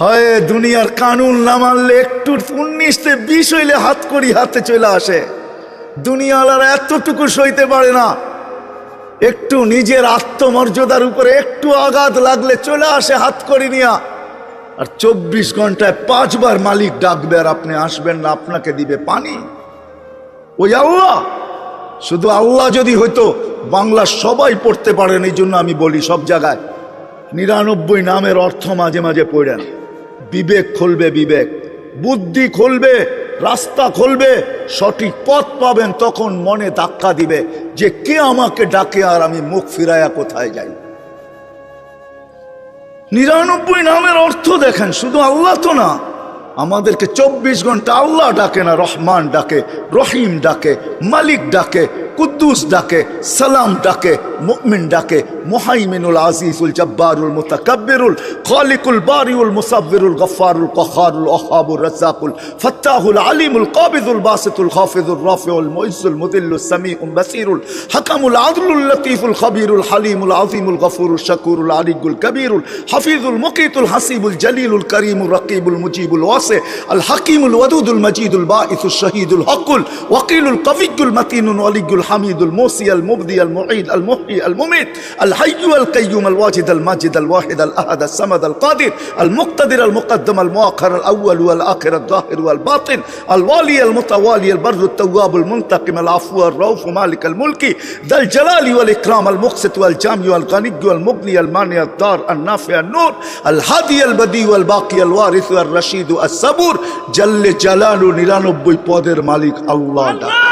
হয়, দুনিয়ার কানুন না মানলে একটু উনিশতে বিষ হইলে হাত করি হাতে চলে আসে। দুনিয়ালারা এতটুকু সইতে পারে না। একটু নিজের আত্মমর্যাদার উপরে একটু আঘাত লাগলে চলে আসে হাত করি নিয়া। আর চব্বিশ ঘন্টায় পাঁচবার মালিক ডাকবে আর আপনি আসবেন না, আপনাকে দিবে পানি। ওই আল্লাহ! শুধু আল্লাহ যদি হইতো বাংলা সবাই পড়তে পারেন এই জন্য আমি বলি সব জায়গায়। নিরানব্বই নামের অর্থ মাঝে মাঝে পড়েন। বিবেক খুলবে বিবেক। বুদ্ধি খুলবে, রাস্তা খুলবে, সঠিক পথ পাবেন তখন মনে ধাক্কা দিবে যে কে আমাকে ডাকে আর আমি মুখ ফিরায়া কোথায় যাই। নিরানব্বই নামের অর্থ দেখেন, শুধু আল্লাহ তো না, আমাদেরকে চব্বিশ ঘণ্টা আল্লাহ ডাকে না, রহমান ডাকে, রহিম ডাকে, মালিক ডাকে কুদ্দুস ডাকে, সালাম ডাকে, মুমিন ডাকে, মুহাইমিনুল আজিজুল জব্বারুল মুতাকাব্বিরুল, খালিকুল বারিউল মুসাব্বিরুল গফফারুল কহারুল ওহাবুর রাজ্জাকুল, ফাত্তাহুল আলিমুল কাবিদুল বাসিতুল খাফিজুল রাফিউল মুইজুল মুদিল্লুস সামিউল বাসিরুল, হাকামুল আদলুল লতিফুল খবিরুল হালিমুল আযীমুল গফুরুল শাকুরুল আলিকুল কবিরুল, হাফিজুল মুকিতুল হাসিবুল জলিলুল করিমুল রকিবুল মুজিবুল ওয়াসি, আল হাকিমুল ওয়াদুদুল মজিদুল বাঈসুল শহীদুল হকুল, ওয়াকিলুল কবিকুল মতিনুল ওয়ালিকুল الحميد الموصي المبدي المعيد المحيي المميت الحي القيوم الواجد الماجد الواحد الأحد السمد القادر المقتدر المقدم المؤخر الأول والآخر الظاهر والباطن الوالي المتوالي البر التواب المنتقم العفو الروف مالك الملك ذا الجلال والإكرام المقسط والجامع والغني والمغني المانع الدار النافع النور الهادي البدي والباقي الوارث والرشيد الصبور جل جلاله نيران بوي بودر مالك الله, الله.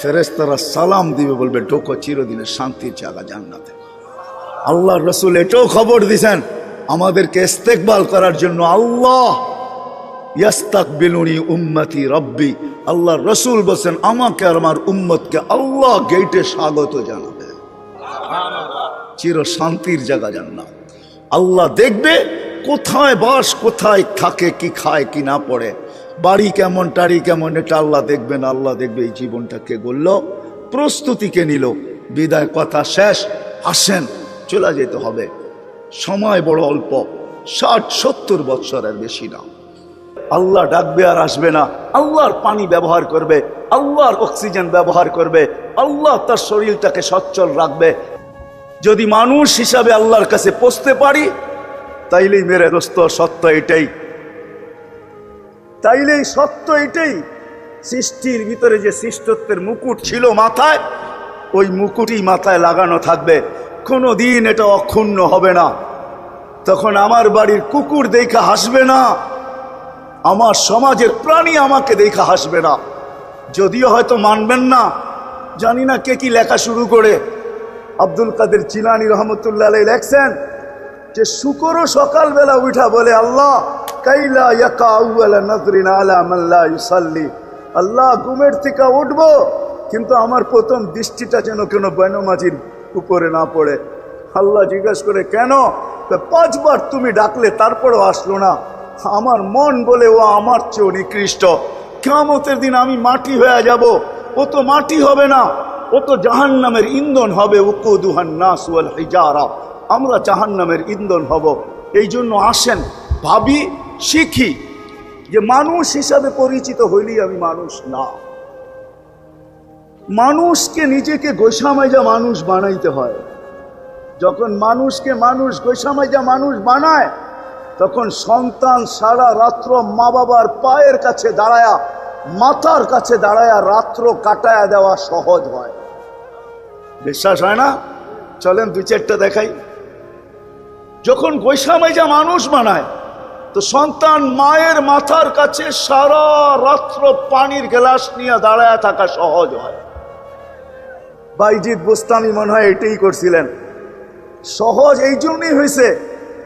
ফেরেস্তারা সালাম দিবে, বলবে, ঢোকো, চিরদিনের শান্তির জায়গা জান্নাতে। আল্লাহ রসুল এটাও খবর দিছেন, আমাদেরকে ইস্তেকবাল করার জন্য আল্লাহ ইয়াস্তাক বিলুনি উম্মতি রব্বি। আল্লাহ রসুল বলছেন, আমাকে আর আমার উম্মতকে আল্লাহ গেটে স্বাগত জানাবে। চির শান্তির জায়গা জান্নাত। আল্লাহ দেখবে কোথায় বাস, কোথায় থাকে, কি খায়, কি না পড়ে। বাড়ি কেমন, টাড়ি কেমন, এটা আল্লাহ দেখবেন, আল্লাহ দেখবে এই জীবনটা কে গড়ল। প্রস্তুতিকে নিল। বিদায় কথা শেষ, আসেন, চলে যেতে হবে। সময় বড় অল্প, ষাট, সত্তর বৎসরের বেশি না। আল্লাহ ডাকবে আর আসবে না। আল্লাহর পানি ব্যবহার করবে, আল্লাহর অক্সিজেন ব্যবহার করবে, আল্লাহ তার শরীরটাকে সচ্ছল রাখবে। যদি মানুষ হিসাবে আল্লাহর কাছে পৌঁছতে পারি, তাইলেই মেরে দোস্ত, সত্য এটাই। তাইলেই সত্য এটাই। সৃষ্টির ভিতরে যে সৃষ্টত্বের মুকুট ছিল মাথায়, ওই মুকুটই মাথায় লাগানো থাকবে। কোনো দিন এটা অক্ষুণ্ণ হবে না। তখন আমার বাড়ির কুকুর দেখা হাসবে না। আমার সমাজের প্রাণী আমাকে দেখা হাসবে না। যদিও হয়তো মানবেন না, জানি না কে কি লেখা শুরু করে। আব্দুল কাদের চিলানি রহমতুল্লাহ লেখছেন যে শুকরও সকালবেলা উঠা বলে, আল্লাহ, কাইলা আলা মাল্লা ইউসাল্লি। আল্লাহ, ঘুমের থেকে উঠবো, কিন্তু আমার প্রথম দৃষ্টিটা যেন কোনো বনমাঝির উপরে না পড়ে। আল্লাহ জিজ্ঞেস করে, কেন? পাঁচবার তুমি ডাকলে, তারপরও আসলো না। আমার মন বলে, ও, আমার চেয়েও নিকৃষ্ট। কেমতের দিন আমি মাটি হয়ে যাব। ও তো মাটি হবে না। ও তো জাহান নামের ইন্ধন হবে। উকুদুহান নাসুয়াল হিজারা। আমরা জাহান নামের ইন্ধন হব। এই জন্য আসেন, ভাবি, শিখি যে মানুষ হিসাবে পরিচিত হইলেই আমি মানুষ না। মানুষকে নিজেকে গোসামাইজা মানুষ বানাইতে হয়। যখন মানুষকে মানুষ গোসামাইজা মানুষ বানায়, তখন সন্তান সারা রাত্র মা বাবার পায়ের কাছে দাঁড়ায়া, মাথার কাছে দাঁড়ায়া রাত্র কাটায়া দেওয়া সহজ হয়। বিশ্বাস হয় না? চলেন দুই চারটা দেখাই। যখন গৈসামাইজা মানুষ বানায়, তো সন্তান মায়ের মাথার কাছে সারা রাত্র পানির গ্লাস নিয়ে দাঁড়ায় থাকা সহজ হয়। বাইজিৎ বোস্তামি মনে হয় এটাই করছিলেন। সহজ এই জন্যই হয়েছে,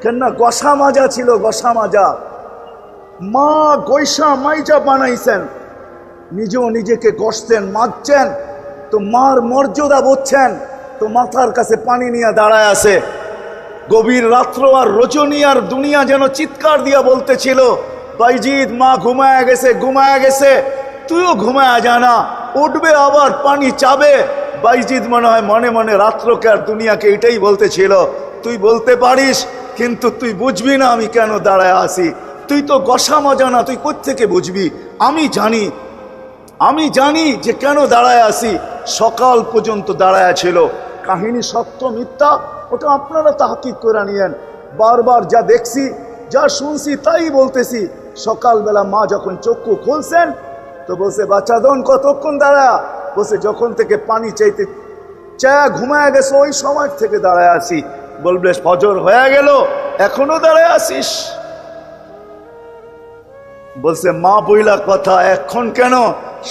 কেননা গসা মাজা ছিল গসা মাজা মা গৈসা মাইজা বানাইছেন, নিজেও নিজেকে কষতেন মাজছেন তো মার মর্যাদা বুঝছেন তো মাথার কাছে পানি নিয়ে দাঁড়ায় আছে। গভীর রাত্র আর রজনী আর দুনিয়া যেন চিৎকার দিয়া বলতেছিল, বাইজিৎ, মা ঘুমায় গেছে ঘুমায় গেছে। তুইও ঘুমায় জানা উঠবে আবার, পানি চাবে। বাইজিৎ মনে হয় মনে মনে রাত্রকে আর দুনিয়াকে এটাই বলতেছিল, তুই বলতে পারিস, কিন্তু তুই বুঝবি না আমি কেন দাঁড়ায় আসি তুই তো গসা মজা না, তুই কোত্থেকে বুঝবি? আমি জানি আমি জানি যে কেন দাঁড়ায় আসি সকাল পর্যন্ত দাঁড়ায় ছিল। কাহিনী সত্য, মিথ্যা ওটা আপনারা তাহাকিক করে নিয়েন বারবার যা দেখছি, যা শুনছি, তাই বলতেছি। সকালবেলা মা যখন চক্ষু খুলছেন, তো বলছে, বাচ্চা দন কতক্ষণ দাঁড়া? বলছে, যখন থেকে পানি চাইতে চায়া ঘুমায় গেছে, ওই সময় থেকে দাঁড়ায় আসি বলবে, ফজর হয়ে গেল, এখনও দাঁড়ায় আসিস বলছে, মা বইলা কথা, এখন কেন?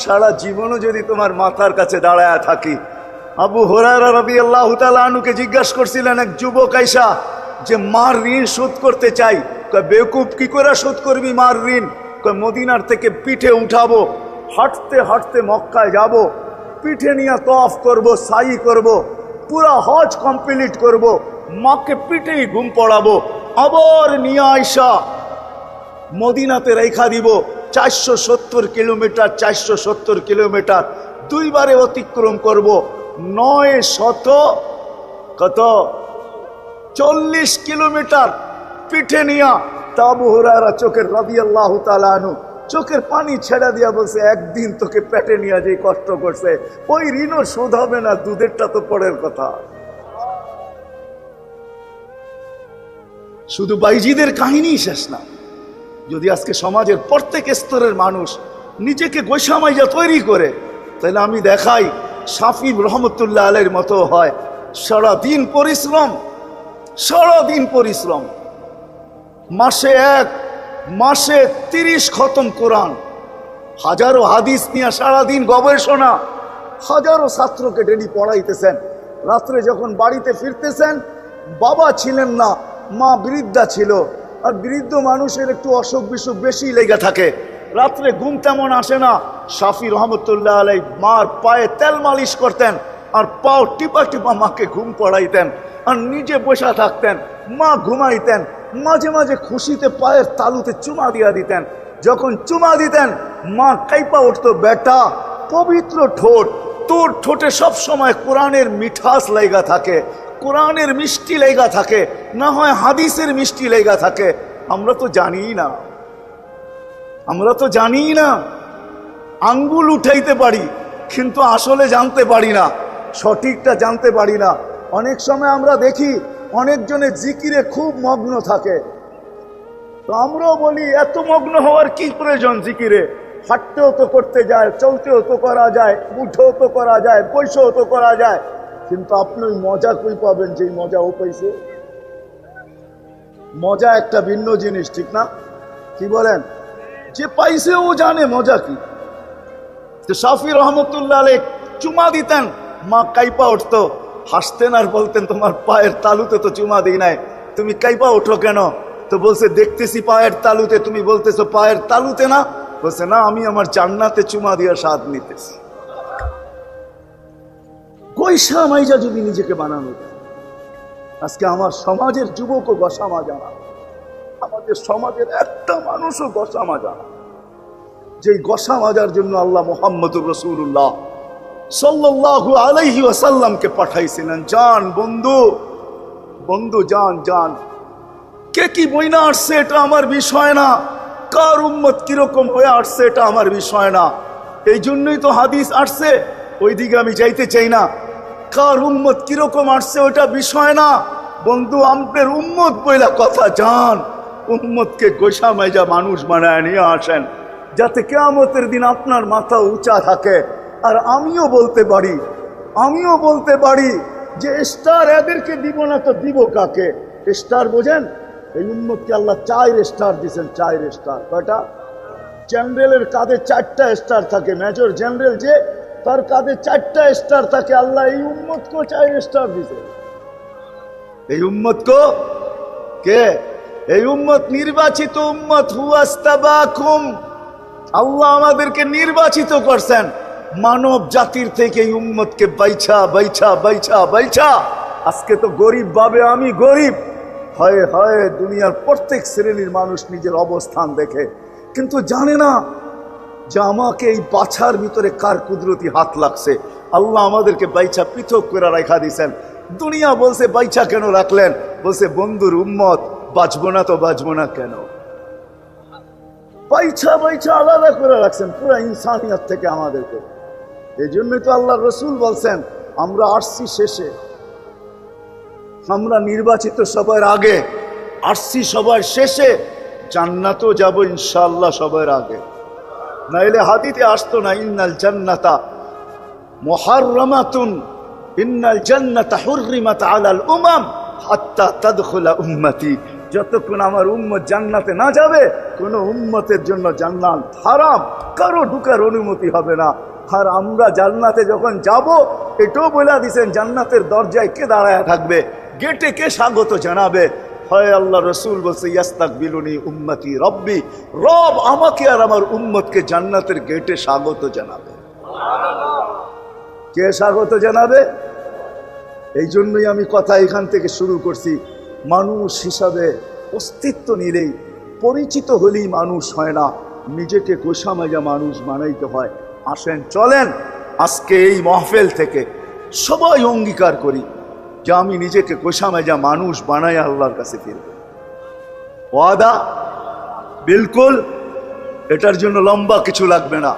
সারা জীবনও যদি তোমার মাথার কাছে দাঁড়ায় থাকি আবু হরারা রবি আল্লাহ আনুকে জিজ্ঞাসা করছিলেন, এক যুবক আইসা যে মার ঋণ শোধ করতে চাই, কয়, বেকুব কি করে শোধ করবি মার ঋণ? মদিনার থেকে পিঠে উঠাবো, হাঁটতে হাঁটতে মক্কায় যাব, পিঠে নিয়ে তফ করব, সাই করব, পুরা হজ কমপ্লিট করব, মাকে পিঠেই ঘুম পড়াবো, আবার নিয়ে আইসা মদিনাতে রেখা দিব, চারশো সত্তর কিলোমিটার, চারশো সত্তর কিলোমিটার, দুইবারে অতিক্রম করব নয় শত কত? চল্লিশ কিলোমিটার পিঠে নিয়া তাবু হুরারা চোখের রবি আল্লাহ তালানু চোখের পানি ছেড়া দিয়া বলছে, একদিন তোকে পেটে নিয়ে যে কষ্ট করছে, ওই ঋণও শোধ হবে না, দুধেরটা তো পরের কথা। শুধু বাইজিদের কাহিনী শেষ না, যদি আজকে সমাজের প্রত্যেক স্তরের মানুষ নিজেকে গোসামাইয়া তৈরি করে, তাহলে আমি দেখাই সাফি রহমতুল্লাহ আলের মতো হয়। সারাদিন পরিশ্রম সারাদিন পরিশ্রম। মাসে এক, মাসে তিরিশ খতম কোরআন। হাজারো হাদিস নিয়ে সারাদিন গবেষণা। হাজারো ছাত্রকে ডেলি পড়াইতেছেন। রাত্রে যখন বাড়িতে ফিরতেছেন, বাবা ছিলেন না, মা বৃদ্ধা ছিল। আর বৃদ্ধ মানুষের একটু অসুখ বিসুখ বেশি লেগে থাকে। রাত্রে ঘুম তেমন আসে না। শাফি রহমতুল্লাহ আলাই মার পায়ে তেল মালিশ করতেন আর পাও টিপা টিপা মাকে ঘুম পড়াইতেন আর নিজে বসা থাকতেন, মা ঘুমাইতেন, মাঝে মাঝে খুশিতে পায়ের তালুতে চুমা দিয়া দিতেন। যখন চুমা দিতেন, মা কাইপা উঠতো, বেটা, পবিত্র ঠোঁট, তোর ঠোঁটে সব সময় কোরআনের মিঠাস লেগা থাকে, কোরআনের মিষ্টি লেগা থাকে, না হয় হাদিসের মিষ্টি লেগা থাকে। আমরা তো জানি না। আমরা তো জানি না। আঙ্গুল উঠাইতে পারি, কিন্তু আসলে জানতে পারি না। সঠিকটা জানতে পারি না। অনেক সময় আমরা দেখি, অনেকজনের জিকিরে খুব মগ্ন থাকে। তো আমরাও বলি, এত মগ্ন হওয়ার কি প্রয়োজন জিকিরে? হাঁটতেও তো করতে যায়, চলতেও তো করা যায়, উঠেও তো করা যায় বৈশেও তো করা যায়। কিন্তু আপনি ওই মজা কই পাবেন যে মজা ও পাইছে? মজা একটা ভিন্ন জিনিস, ঠিক না? কি বলেন? যে পাইছে ও জানে মজা কি। শাফি রহমতুল্লাহ আলী চুমা দিতেন, মা কাইপা উঠতো, হাসতেন আর বলতেন, তোমার পায়ের তালুতে তো চুমা দিই নাই, তুমি কাইপা ওঠো কেন? তো বলছে, দেখতেছি পায়ের তালুতে, তুমি বলতেছো পায়ের তালুতে না? বলছে, না, আমি আমার জান্নাতে চুমা দিয়ে স্বাদ নিতেছি। গৈসা মাইজা যদি নিজেকে বানানো আজকে আমার সমাজের যুবকও গসামা জানা আমাদের সমাজের একটা মানুষও গসা মাজা যেই গসা মাজার জন্য আল্লাহ মোহাম্মদুর রসুল্লাহ সাল্লাল্লাহু আলাইহি ওয়াসাল্লামকে পাঠাইছিলেন যান বন্ধু বন্ধু যান যান কে কি বইনা আসছে এটা আমার বিষয় না। কার উম্মত কীরকম হয়ে আসছে এটা আমার বিষয় না। এই জন্যই তো হাদিস আসছে, ওইদিকে আমি যাইতে চাই না। কার উম্মত কীরকম আসছে ওটা বিষয় না। বন্ধু, আমদের উম্মত বইলা কথা যান উম্মতকে গোসা মেজা মানুষ বানায় নিয়ে আসেন, যাতে কেয়ামতের দিন আপনার মাথা উঁচা থাকে। আর আমিও বলতে পারি, আমিও বলতে পারি যে স্টার এদেরকে দিব না তো দিব কাকে? স্টার বোঝেন? এই উন্মতকে আল্লাহ চার স্টার দিয়েছেন চায়ের স্টার। কয়টা? জেনারেলের কাঁধে চারটা স্টার থাকে। মেজর জেনারেল যে, তার কাঁধে চারটা স্টার থাকে। আল্লাহ এই উম্মতকেও চার স্টার দিছে এই উম্মতকে কে? এই উম্মত নির্বাচিত উম্মত হুয়াস্তাবাকুম আল্লাহ আমাদেরকে নির্বাচিত করছেন। মানব জাতির থেকে এই উম্মতকে বাইছা বাইছা বাইছা বাইছা। আজকে তো গরিব ভাবে আমি গরিব। হয় হয়, দুনিয়ার প্রত্যেক শ্রেণির মানুষ নিজের অবস্থান দেখে। কিন্তু জানে না যে আমাকে এই বাছার ভিতরে কার কুদরতি হাত লাগছে। আল্লাহ আমাদেরকে বাইছা পৃথক করে রাখা দিয়েছেন দুনিয়া বলছে, বাইছা কেন রাখলেন? বলছে, বন্ধুর উম্মত বাঁচবো না তো বাঁচবো না কেন? বাইছা বাইছা আলাদা করে রাখছেন পুরো ইনসানিয়ত থেকে আমাদেরকে। এই জন্যই তো আল্লাহ রসুল বলছেন, আমরা আসছি শেষে, আমরা নির্বাচিত সবার আগে আসছি সবার শেষে, জান্নাতও যাব ইনশাল্লাহ সবার আগে। নাইলে হাদিতে আসতো না, ইন্নাল জান্নাতা মুহাররামাতুন, ইন্নাল জান্নাতা হুররিমাত আলাল উমাম হাত্তা তাদখুলা উম্মতি। যতক্ষণ আমার উম্মত জান্নাতে না যাবে, কোন উম্মতের জন্য জান্নাত হারাম, কারও ঢুকার অনুমতি হবে না। আর আমরা জান্নাতে যখন যাব, এটাও বলে দিছেন, জান্নাতের দরজায় কে দাঁড়ায় থাকবে? গেটে কে স্বাগত জানাবে? হয় আল্লাহ রসুল বলছে ইয়াস্তাক বিলুনি উম্মতি রব্বি। রব আমাকে আর আমার উম্মতকে জান্নাতের গেটে স্বাগত জানাবে। কে স্বাগত জানাবে? এই জন্যই আমি কথা এখান থেকে শুরু করছি। মানুষ হিসাবে অস্তিত্ব নিলেই পরিচিত হলেই মানুষ হয় না। নিজেকে গোসামাজা মানুষ বানাইতে হয়। আসেন, চলেন আজকে এই মহফেল থেকে সবাই অঙ্গীকার করি যে আমি নিজেকে গোসামাজা মানুষ বানাই আল্লাহর কাছে ফিরব ওয়াদা? বিলকুল। এটার জন্য লম্বা কিছু লাগবে না।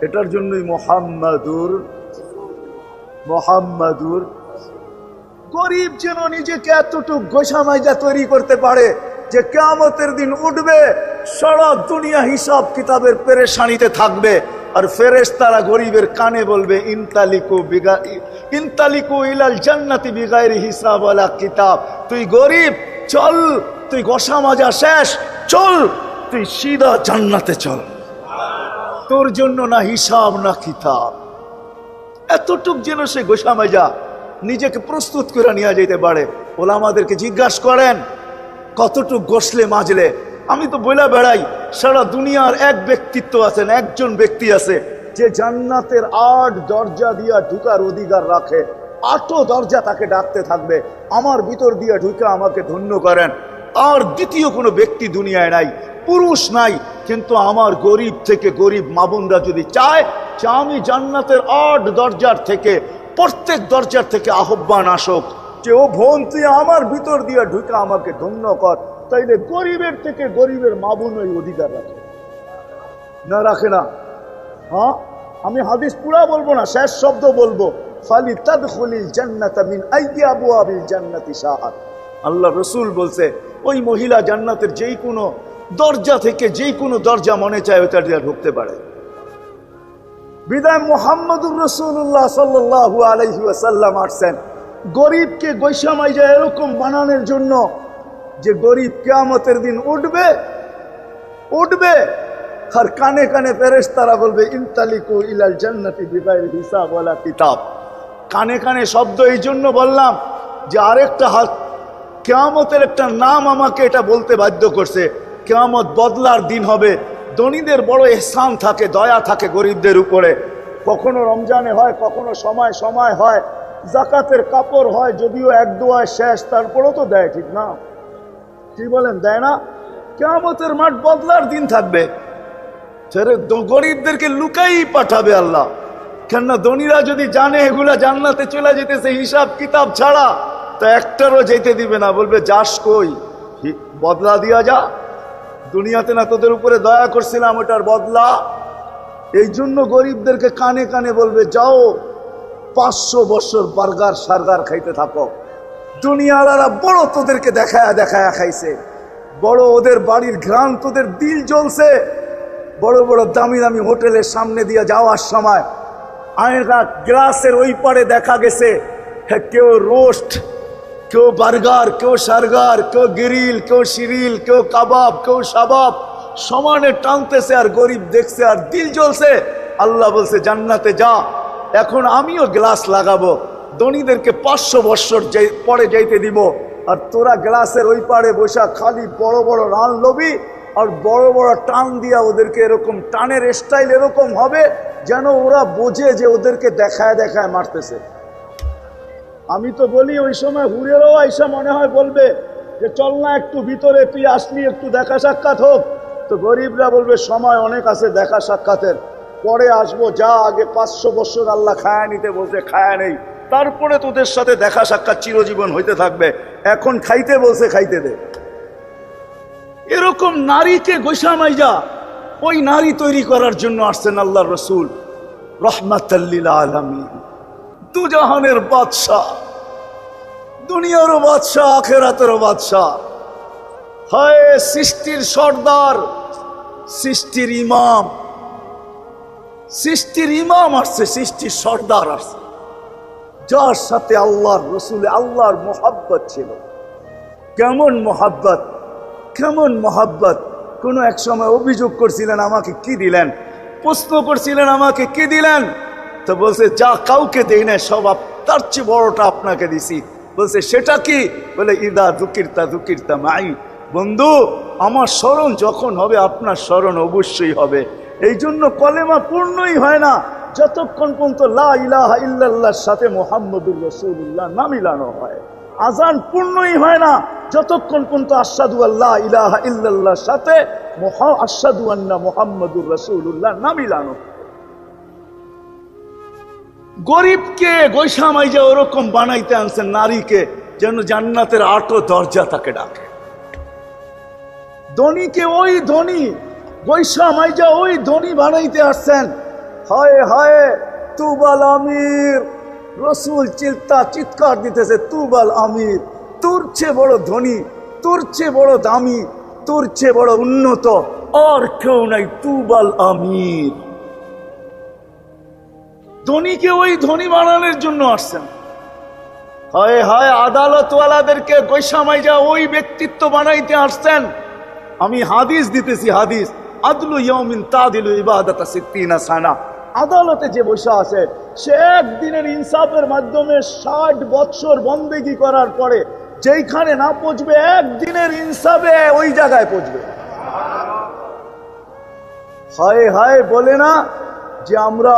এটার জন্যই মোহাম্মদুর মোহাম্মদুর গরিব যেন নিজেকে এতটুক গোসামাইজা তৈরি করতে পারে যে কেয়ামতের দিন উঠবে, সারা দুনিয়া হিসাব কিতাবের পেরেশানিতে থাকবে। আর ফেরেশ তারা গরিবের কানে বলবে, ইনতালিকু বিগা, ইনতালিকু ইলাল জান্নাতি বিগায়ের হিসাব ওয়ালা কিতাব। তুই গরিব, চল। তুই গোসা মাজা শেষ, চল। তুই সিধা জান্নাতে চল। তোর জন্য না হিসাব, না কিতাব। এতটুক যেন সে গোসা মাজা নিজেকে প্রস্তুত করে নিয়ে যেতে পারে। ওলা আমাদেরকে জিজ্ঞাসা করেন, কতটুক গোসলে মাজলে? আমি তো বইলা বেড়াই, সারা দুনিয়ার এক ব্যক্তিত্ব আছেন, একজন ব্যক্তি আছে, যে জান্নাতের আট দরজা দিয়া ঢুকার অধিকার রাখে। আটও দরজা তাকে ডাকতে থাকবে, আমার ভিতর দিয়ে ঢুকে আমাকে ধন্য করেন। আর দ্বিতীয় কোনো ব্যক্তি দুনিয়ায় নাই, পুরুষ নাই, কিন্তু আমার গরিব থেকে গরিব মাবুনরা যদি চায় যে আমি জান্নাতের আট দরজার থেকে প্রত্যেক দরজার থেকে আহ্বান আসুক যে, ও বোন, তুই আমার ভিতর দিয়ে ঢুকে, আমাকে ধন্য কর। তাইলে গরিবের থেকে গরিবের মাবুন ওই অধিকার রাখে। না রাখে না। হ্যাঁ? আমি হাদিস পুরা বলব না, শেষ শব্দ বলব। ফালি তাদখুলিল জান্নাতা আল্লাহ রসুল বলছে, ওই মহিলা জান্নাতের যেই কোনো দরজা থেকে যেই কোনো দরজা মনে চায় ওইটা দিয়ে ঢুকতে পারে। বিদায় মোহাম্মদুর রসুল্লাহ সাল্লু আলহি আসাল্লাম আসছেন। গরিবকে গৈসামাইজা এরকম বানানোর জন্য যে গরিব কেয়ামতের দিন উঠবে উঠবে, আর কানে কানে ফেরেস তারা বলবে, ইনতালিকু ইলাল জান্নাতি বিদায় হিসাব ওয়ালা কিতাব। কানে কানে শব্দ এই জন্য বললাম যে আরেকটা হাত, কেয়ামতের একটা নাম আমাকে এটা বলতে বাধ্য করছে। কেয়ামত বদলার দিন হবে। ধনীদের বড় এহসান থাকে, দয়া থাকে গরিবদের উপরে। কখনো রমজানে হয়, কখনো সময় সময় হয়। জাকাতের কাপড় হয়, যদিও এক দোয়ায় শেষ, তারপরেও তো দেয়, ঠিক না? কি বলেন, দেয় না? কেয়ামতের মাঠ বদলার দিন থাকবে। গরিবদেরকে লুকাই পাঠাবে আল্লাহ। কেননা ধনীরা যদি জানে, এগুলা জান্নাতে চলে যেতেছে, হিসাব কিতাব ছাড়া, তো একটারও যেতে দিবে না। বলবে, যাস কই? বদলা দিয়া যা। দুনিয়াতে না তোদের উপরে দয়া করছিলাম ওটার বদলা। এই জন্য গরিবদেরকে কানে কানে বলবে যাও পাঁচশো বছর বার্গার সার্গার খাইতে থাকো। দুনিয়ালারা বড় তোদেরকে দেখায়া দেখায়া খাইছে। বড় ওদের বাড়ির ঘ্রাণ তোদের দিল জ্বলছে। বড় বড় দামি দামি হোটেলের সামনে দিয়ে যাওয়ার সময় আয়না গ্লাসের ওই পারে দেখা গেছে হ্যাঁ, কেউ রোস্ট কেউ বার্গার, কেউ সার্গার, কেউ গিরিল, কেউ শিরিল, কেউ কাবাব, কেউ সাবাব সমানে টানতেছে আর গরিব দেখছে আর দিল জ্বলছে। আল্লাহ বলছে, জান্নাতে যা। এখন আমিও গ্লাস লাগাবো। ধনীদেরকে পাঁচশো বৎসর পরে যাইতে দিব। আর তোরা গ্লাসের ওই পারে বসা খালি বড় বড় রান লবি আর বড় বড় টান দিয়া ওদেরকে এরকম, টানের স্টাইল এরকম হবে যেন ওরা বোঝে যে ওদেরকে দেখায় দেখায় মারতেছে। আমি তো বলি, ওই সময় হুড়েরও আইসা মনে হয় বলবে যে, চল না একটু ভিতরে তুই আসলি একটু দেখা সাক্ষাৎ হোক। তো গরিবরা বলবে, সময় অনেক আছে দেখা সাক্ষাতের। পরে আসব, যা আগে পাঁচশো বছর আল্লাহ খায়া নিতে বলছে, খায়া নেই। তারপরে তোদের সাথে দেখা সাক্ষাৎ চিরজীবন হইতে থাকবে। এখন খাইতে বলছে, খাইতে দে। এরকম নারীকে গোসামাইজা ওই নারী তৈরি করার জন্য আসছেন আল্লাহ রসুল। রহমাতাল্লিল আলমী দুজাহানের বাদশাহ দুনিয়ারও বাদশাহ আখেরাতেরও বাদশাহ। হয় সৃষ্টির সর্দার, সৃষ্টির ইমাম। সৃষ্টির ইমাম আসছে, সৃষ্টির সর্দার আসছে। যার সাথে আল্লাহর রসুল, আল্লাহর মোহাব্বত ছিল। কেমন মোহাব্বত কেমন মোহাব্বত। কোনো এক সময় অভিযোগ করছিলেন, আমাকে কি দিলেন? প্রশ্ন করছিলেন, আমাকে কি দিলেন? তো বলছে, যা কাউকে দেই না সব তার চেয়ে বড়টা আপনাকে দিছি। বলছে, সেটা কি? বলে, ইদা দুকিরতা দুকিরতা মাই। বন্ধু, আমার স্মরণ যখন হবে, আপনার স্মরণ অবশ্যই হবে। এই জন্য কলেমা পূর্ণই হয় না। যতক্ষণ পর্যন্ত লা ইলাহা ইল্লাল্লাহর সাথে মোহাম্মদুর রসুল্লাহ না মিলানো হয়। আজান পূর্ণই হয় না। যতক্ষণ পর্যন্ত আসাদু আল্লাহ ইলাহা ইল্লাল্লাহর সাথে আসাদু আন্না মোহাম্মদুর রসুল্লাহ না মিলানো গরিবকে গৈসামাইজা ওরকম বানাইতে আনছেন নারীকে, যেন জান্নাতের আটো দরজা তাকে ডাকে। ধনীকে ওই ধনী গৈসামাইজা ওই ধনী বানাইতে আসছেন, হায় হায়, তুবাল আমির, রসুল চিল্তা চিৎকার দিতেছে, তুবাল আমির, তোর চেয়ে বড় ধনী, তোর চেয়ে বড় দামি, তোর চেয়ে বড় উন্নত, আর কেউ নাই তুবাল আমির। ধনীকে ওই ধনী বানানোর জন্য আসছেন। হয় হয়, আদালতওয়ালাদেরকে গৈসামাইজা ওই ব্যক্তিত্ব বানাইতে আসছেন। আমি হাদিস দিতেছি, হাদিস। আদলু ইয়মিন তাদিলু ইবাদতা সিদ্দিনা সানা। আদালতে যে বসে আছে, সে একদিনের ইনসাফের মাধ্যমে ষাট বৎসর বন্দেগি করার পরে যেইখানে না পৌঁছবে, একদিনের ইনসাফে ওই জায়গায় পৌঁছবে। হায় হায়, বলে না যে আমরা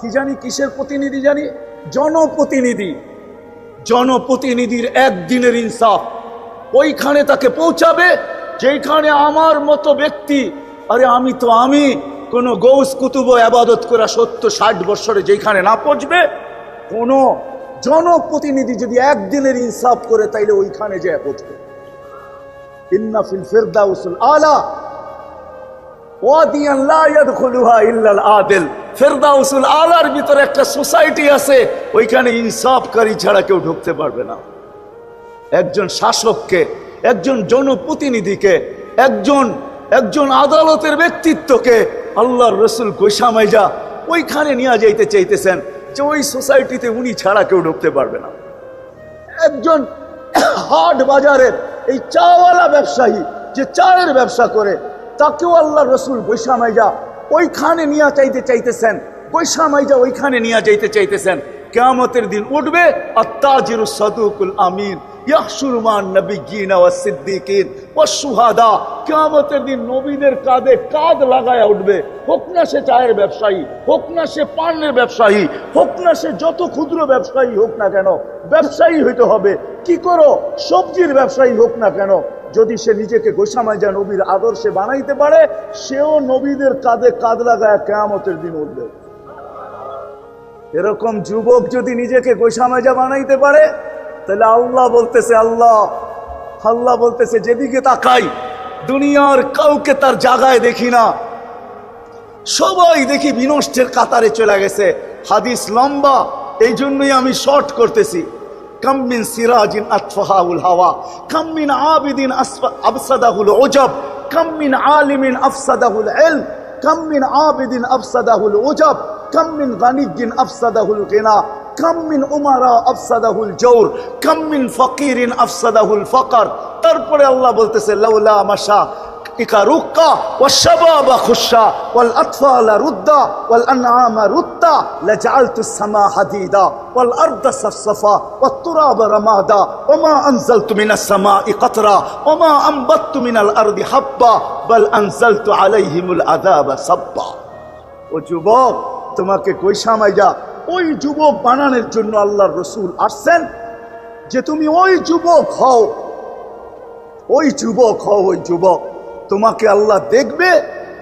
কি জানি, কিসের প্রতিনিধি জানি? জনপ্রতিনিধি। জনপ্রতিনিধির একদিনের ইনসাফ। ওইখানে তাকে পৌঁছাবে যেখানে আমার মতো ব্যক্তি, আরে আমি তো আমি, কোনো গৌস কুতুব আবাদত করা সত্তর ষাট বছরে যেখানে না পৌঁছবে, কোনো জনপ্রতিনিধি যদি একদিনের ইনসাফ করে, তাইলে ওইখানে যে পৌঁছবে। ইন্না ফিল ফিরদাউসুল আলা, ওয়াদিয়ান লা ইয়াদখুলুহা ইল্লাল আদিল। ফেরদাউসুল আলার ভিতরে একটা সোসাইটি আছে, ওইখানে ইনসাফকারী ছাড়া কেউ ঢুকতে পারবে না। একজন শাসককে, একজন জনপ্রতিনিধিকে, একজন একজন আদালতের ব্যক্তিত্বকে আল্লাহর রসুল গোসামাইজা ওইখানে নিয়ে যাইতে চাইতেছেন যে ওই সোসাইটিতে উনি ছাড়া কেউ ঢুকতে পারবে না। একজন হাট বাজারের এই চাওয়ালা ব্যবসায়ী যে চায়ের ব্যবসা করে, তাকেও আল্লাহ রসুল বৈশামাইজা ওইখানে নিয়ে চাইতে চাইতেছেন। বৈশামাইজা ওইখানে নিয়ে যাইতে চাইতেছেন। কেয়ামতের দিন উঠবে আর তাজির সদুকুল আমিন সুহাদা। কিয়ামতের দিন কাঁধে উঠবে। হোক না সে চায়ের ব্যবসায়ী, হোক না সে ব্যবসায়ী, হোক না সে যত ক্ষুদ্র ব্যবসায়ী হোক না কেন, ব্যবসায়ী হইতে হবে। কি করো? সবজির ব্যবসায়ী হোক না কেন যদি সে নিজেকে গোসামায় যা নবীর আদর্শে বানাইতে পারে, সেও নবীদের কাঁধে কাঁধ লাগায় কেয়ামতের দিন উঠবে। এরকম যুবক যদি নিজেকে গোসামাজা বানাইতে পারে, তাহলে আল্লাহ বলতেছে, আল্লাহ আল্লাহ বলতেছে, যেদিকে তাকাই, দুনিয়ার কাউকে তার জায়গায় দেখি না। সবাই দেখি বিনষ্টের কাতারে চলে গেছে। হাদিস লম্বা এই জন্যই আমি শর্ট করতেছি। কাম্মিন সিরাজিন আতফাহাউল হাওয়া কাম্মিন আবিদিন আসফা- আবসাদাহুল ওজব কাম্মিন আলিমিন আফসাদাহুল এলম কাম্মিন আবিদিন আফসাদাহুল ওজব কাম্মিন গানিজ্জিন আফসাদাহুল গিনা কাম্মিন উমারা আফসাদাহুল জৌর কাম্মিন ফকিরিন আফসাদাহুল ফকর তারপরে আল্লাহ বলতেছে লাউলা মাশা رقا والشباب خشا والأطفال ردا والأنعام ردا لجعلت السماء حديدا والأرض صفصفا والتراب رمادا وما أنزلت من السماء قطرا وما أنبت من الأرض حبا بل أنزلت عليهم العذاب صبا ও যুবক তোমাকে কই সামাইয়া ওই যুবক বানানোর জন্য আল্লাহর রসুল আসছেন যে তুমি ওই যুবক হও ওই যুবক হও ওই যুবক তোমাকে আল্লাহ দেখবে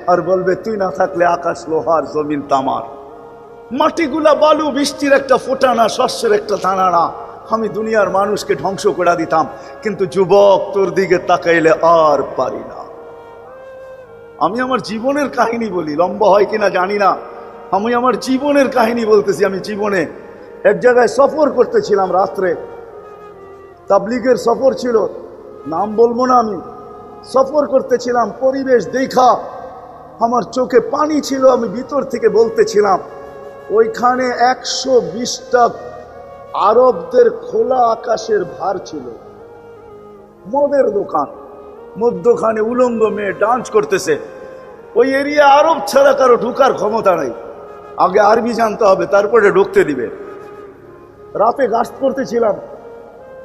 আর বলবে, তুই না থাকলে আকাশ, লোহার জমিন, তামার। মাটিগুলা বালু, বৃষ্টির একটা ফোটানা, শস্যের একটা দানা না আমি দুনিয়ার মানুষকে ধ্বংস করে দিতাম, কিন্তু যুবক তোর দিকে তাকাইলে আর পারি না। আমি আমার জীবনের কাহিনী বলি, লম্বা হয় কিনা জানি না। আমি আমার জীবনের কাহিনী বলতেছি, আমি জীবনে এক জায়গায় সফর করতেছিলাম রাত্রে। তাবলিগের সফর ছিল, নাম বলব না আমি। সফর করতেছিলাম, পরিবেশ দেখা। আমার চোখে পানি ছিল, আমি ভিতর থেকে বলতেছিলাম, ওইখানে একশো বিশটা আরবদের খোলা আকাশের ভার ছিল। মদের দোকান, মধ্যখানে উলঙ্গ মেয়ে ডান্স করতেছে। ওই এরিয়া আরব ছাড়া কারও ঢুকার ক্ষমতা নেই। আগে আরবি জানতে হবে, তারপরে ঢুকতে দিবে। রাতে গাছ করতেছিলাম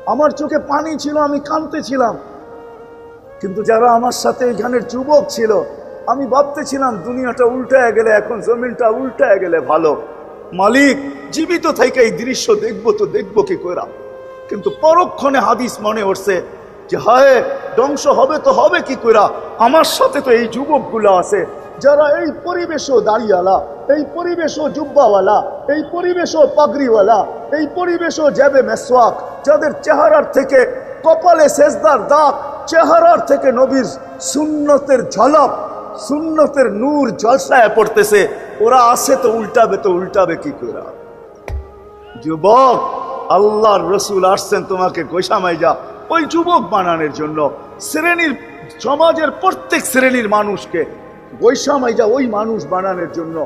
আমার চোখে পানি ছিল, আমি কাঁদতেছিলাম। কিন্তু যারা আমার সাথে এখানের যুবক ছিল, আমি ভাবতেছিলাম দুনিয়াটা উল্টায় গেলে, এখন জমিনটা উল্টায় গেলে ভালো। মালিক, জীবিত থেকে এই দৃশ্য দেখব তো দেখব কি করা কিন্তু পরক্ষণে হাদিস মনে উঠছে যে, হায়, ধ্বংস হবে তো হবে কি করা আমার সাথে তো এই যুবকগুলো আছে, যারা এই পরিবেশও দাঁড়িয়ালা, এই পরিবেশও জুব্বাওয়ালা, এই পরিবেশও পাগড়িওয়ালা, এই পরিবেশও যাবে মেসওয়াক, যাদের চেহারার থেকে কপালে সেজদার দাগ চেহারার থেকে নবীর সুন্নতের ঝলক, সুন্নতের নূর জলসায় পড়তেছে, ওরা আসে তো উল্টাবে তো উল্টাবে কি করে? যুবক, আল্লাহর রসুল আসছেন তোমাকে গোসামাই যা ওই যুবক বানানোর জন্য শ্রেণির, সমাজের প্রত্যেক শ্রেণির মানুষকে বৈষামাই যা ওই মানুষ বানানোর জন্য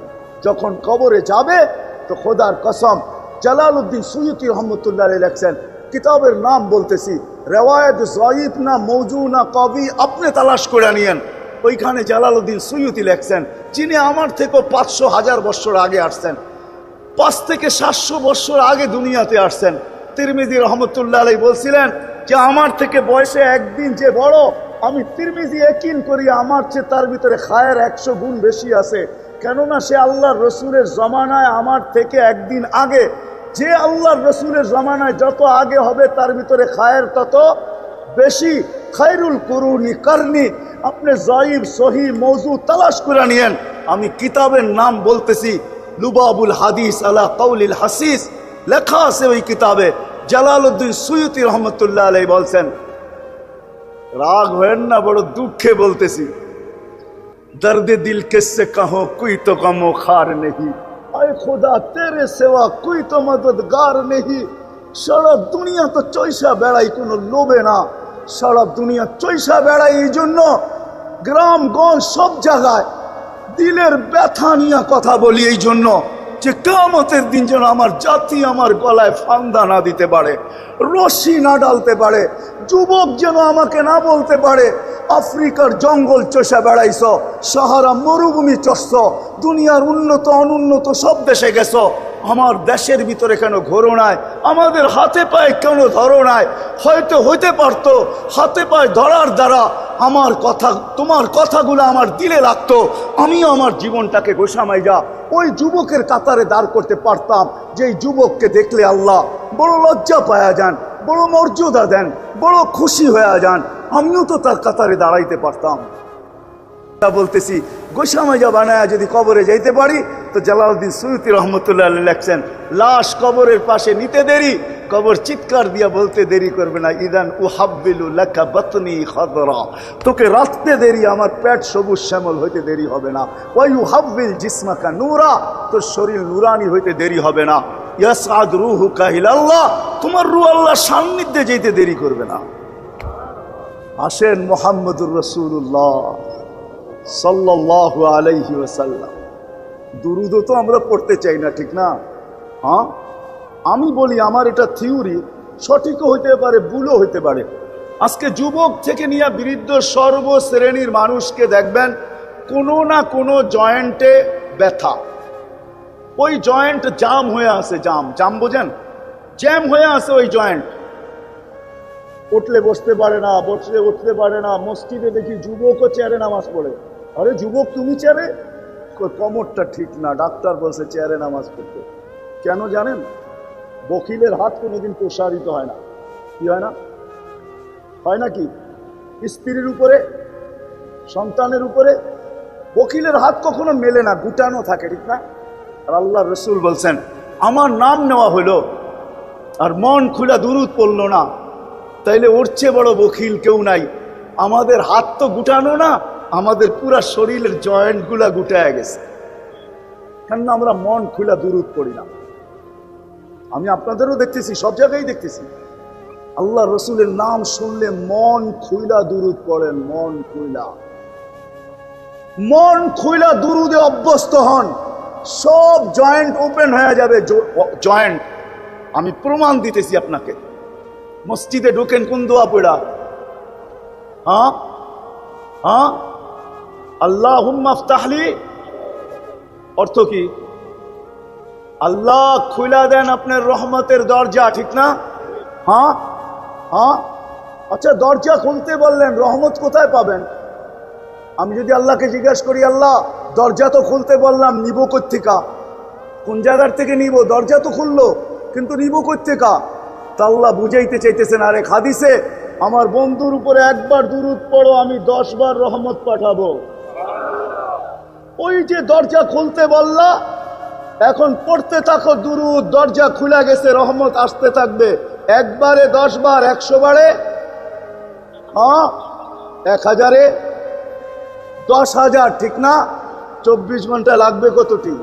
যখন কবরে যাবে, তো খোদার কসম জালাল উদ্দিন সুয়ুতি রহমতুল্লাহ লেখছেন, কিতাবের নাম বলতেছি রেওয়ায়ত জয়ীফ না মৌজু না কবি, আপনি তালাশ করে নিয়েন। ওইখানে জালালউদ্দিন সুয়ুতি লেখছেন, যিনি আমার থেকে পাঁচশো হাজার বছর আগে আসছেন, পাঁচ থেকে সাতশো বছর আগে দুনিয়াতে আসছেন। তিরমিজি রহমতুল্লাহ আলাই বলছিলেন যে, আমার থেকে বয়সে একদিন যে বড়, আমি তিরমিজি একিন করি, আমার চেয়ে তার ভিতরে খায়ের একশো গুণ বেশি আছে। কেননা সে আল্লাহর রসুলের জমানায় আমার থেকে একদিন আগে যে আল্লাহর রসুলের জামানায় যত আগে হবে, তার ভিতরে খায়ের তত বেশি। খায়রুল করুনি কারনি, আপনি জয়ীব সহি মৌজু তালাশ করে নিয়েন। আমি কিতাবের নাম বলতেছি, লুবাবুল হাদিস আলা কৌলিল হাসিস। লেখা আছে ওই কিতাবে, জালালউদ্দিন সৈয়দি রহমতুল্লাহ আলাই বলছেন, রাগ হয়েন না, বড় দুঃখে বলতেছি, দর্দে দিল কেসে কাহো, কুই তো কামো খার নেহি। आए खुदा तेरे सेवा कोई तो मददगार नहीं সারা দুনিয়া তো চৈসা বেড়াই কোনো লোভে না সারা দুনিয়া চৈসা বেড়াই এই জন্য গ্রামগঞ্জ সব জায়গায় দিলের ব্যথা নিয়ে কথা বলি এই জন্য যে কামতের দিন যেন আমার জাতি আমার গলায় ফান্দা না দিতে পারে রশি না ডালতে পারে যুবক যেন আমাকে না বলতে পারে আফ্রিকার জঙ্গল চষা বেড়াইছ, সাহারা মরুভূমি চষছ, দুনিয়ার উন্নত, অনুন্নত সব দেশে গেছ। আমার দেশের ভিতরে কেন ঘোরো নাই? আমাদের হাতে পায়ে কেন ধরো নাই? হয়তো হইতে পারতো, হাতে পায়ে ধরার দ্বারা আমার কথা, তোমার কথাগুলো আমার দিলে লাগতো, আমিও আমার জীবনটাকে গোসামাই যা ওই যুবকের কাতারে দাঁড় করতে পারতাম, যেই যুবককে দেখলে আল্লাহ বড় লজ্জা পায়া যান। বড় মর্যাদা দেন বড় খুশি হয়ে যান। আমিও তো তার কাতারে দাঁড়াইতে পারতাম। বলতেছি গোসামাজা বানায় যদি কবরে যাইতে পারি, তো জালাউদ্দিন সৈয়দি রহমতুল্লাহ লেখছেন, লাশ কবরের পাশে নিতে দেরি, কবর চিৎকার দিয়া বলতে দেরি করবে না, ইদান উ হাব্বিলু লেখা বতনি খদরা, তোকে রাখতে দেরি, আমার পেট সবুজ শ্যামল হইতে দেরি হবে না ওই ইউ হাব্বিল জিসমাকা নূরা, তোর শরীর নুরানি হইতে দেরি হবে না ইয়াসাদ রুহু কাহিল আল্লাহ তোমার রু আল্লাহ সান্নিধ্যে যেতে দেরি করবে না। আসেন মোহাম্মদুর রসুল্লাহ সাল্লাহ আলাইহি ওয়াসাল্লাম। দুরুদও তো আমরা পড়তে চাই না, ঠিক না? হ্যাঁ? আমি বলি, আমার এটা থিওরি, সঠিকও হইতে পারে, ভুলও হইতে পারে। আজকে যুবক থেকে নিয়ে বৃদ্ধ সর্বশ্রেণীর মানুষকে দেখবেন, কোনো না কোনো জয়েন্টে ব্যথা। ওই জয়েন্ট জাম হয়ে আছে, জাম। জাম বোঝেন? জ্যাম হয়ে আছে ওই জয়েন্ট। উঠলে বসতে পারে না, বসলে উঠতে পারে না, মসজিদে দেখি যুবকও চেয়ারে নামাজ পড়ে। আরে যুবক, তুমি চেয়ারে? কোমরটা ঠিক না, ডাক্তার বলছে চেয়ারে নামাজ পড়তে। কেন জানেন? বকিলের হাত কোনোদিন প্রসারিত হয় না। কি হয় না? হয় না কি? স্ত্রীর উপরে, সন্তানের উপরে, বকিলের হাত কখনো মেলে না, গুটানো থাকে, ঠিক না? আর আল্লাহ রসুল বলছেন, আমার নাম নেওয়া হলো, আর মন খুলা দুরুদ পড়ল না। তাইলে ওর চেয়ে বড় বকিল কেউ নাই। আমাদের হাত তো গুটানো না আমাদের পুরা শরীরের জয়েন্টগুলা গুটায় গেছে। কেননা আমরা মন খুলা দুরুদ পড়ি না। আমি আপনাদেরও দেখতেছি, সব জায়গায় দেখতেছি। আল্লাহ রসুলের নাম শুনলে মন খুইলা দুরুদ পড়েন, মন খুইলা। মন খুইলা দুরুদে অভ্যস্ত হন, সব জয়েন্ট ওপেন হয়ে যাবে জয়েন্ট। আমি প্রমাণ দিতেছি আপনাকে। মসজিদে ঢোকেন কোন দোয়া পড়া? হ্যাঁ? হ্যাঁ? আল্লাহ হুম্মাফতাহলি অর্থ কি? আল্লাহ খুলা দেন আপনার রহমতের দরজা, ঠিক না? হ্যাঁ? হ্যাঁ? আচ্ছা দরজা খুলতে বললেন, রহমত কোথায় পাবেন? আমি যদি আল্লাহকে জিজ্ঞাসা করি, আল্লাহ, দরজা তো খুলতে বললাম, নিব কোথেকা কোন জায়গার থেকে নিব? দরজা তো খুললো, কিন্তু নিব কোথেকা তা আল্লাহ বুঝাইতে চাইতেছেন আরে খাদিসে আমার বন্ধুর উপরে একবার দুরুদ পড়ো, আমি দশ বার রহমত পাঠাবো। ওই যে দরজা খুলতে বললা, এখন পড়তে থাকো দুরু দরজা খুলে গেছে, রহমত আসতে থাকবে। একবারে দশ বার একশো বারে হ্যাঁ এক হাজারে দশ হাজার ঠিক না? চব্বিশ ঘণ্টা লাগবে কতটি?